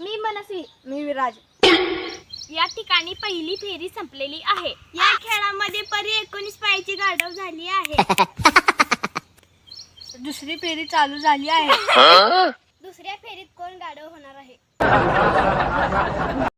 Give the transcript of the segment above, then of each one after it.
मी मनस्वी मी विराज. या ठिकाणी पहिली फेरी संपलेली आहे. या खेळामध्ये परी एकोणीस पायाची गाडव झाली आहे. दुसरी फेरी चालू झाली आहे. दुसऱ्या फेरीत कोण गाडव होणार आहे?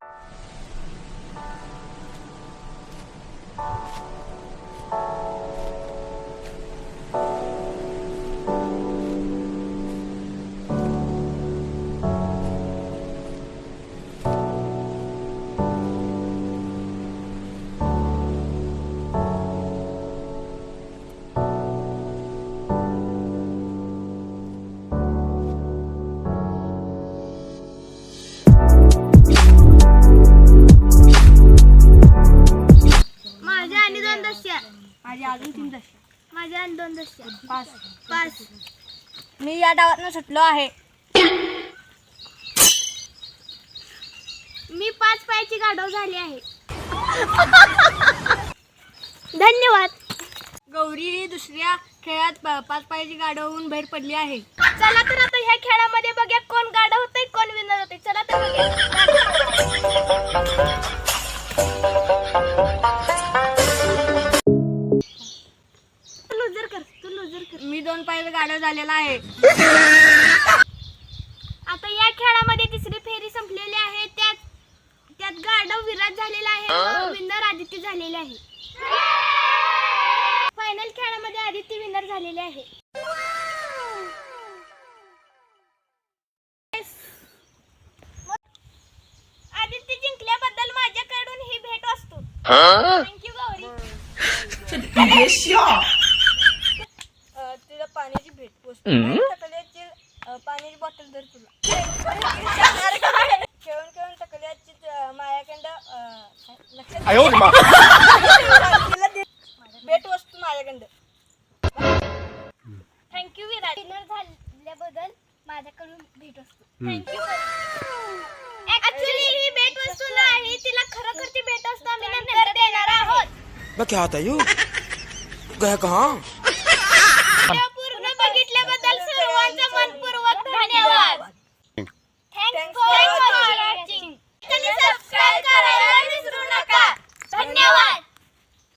अजून तीन दश माझ्या आणि दोन दस्या पाच पाच मी या डावातनं सुटलो आहे. मी पाच पायाची गाडव झाली आहे. धन्यवाद. गौरी ही दुसऱ्या खेळात प- पाच पायाची गाडी होऊन बाहेर पडली आहे. चला तर आता ह्या खेळामध्ये बघूया कोण गाडव होतंय कोण विनर होते चला तर बघूया. पायाचा गाडा झालेला आहे. आता या खेळामध्ये तिसरी फेरी संपलेली आहे. त्यात त्यात गाडव विराट झालेला आहे विनर आदित्य झालेले आहे. फायनल खेळामध्ये आदित्य विनर झालेले आहे. आदित्य जिंकल्याबद्दल माझ्याकडून ही भेट असतो. थँक्यू गौरी. सकल्याची पाण्याची बॉटल धर तुला. खेळून खेळून सकल्याची माझ्याकडं लक्षात भेट वस्तू माझ्याकडं थँक्यू विराट डिनर झाल्याबद्दल माझ्याकडून भेट वस्तू. ही भेट वस्तू नाही तिला खरं ती भेट वस्तू आम्ही देणार आहोत. क्या आता सर्वांचा मनपूर्वक धन्यवाद. Thanks for watching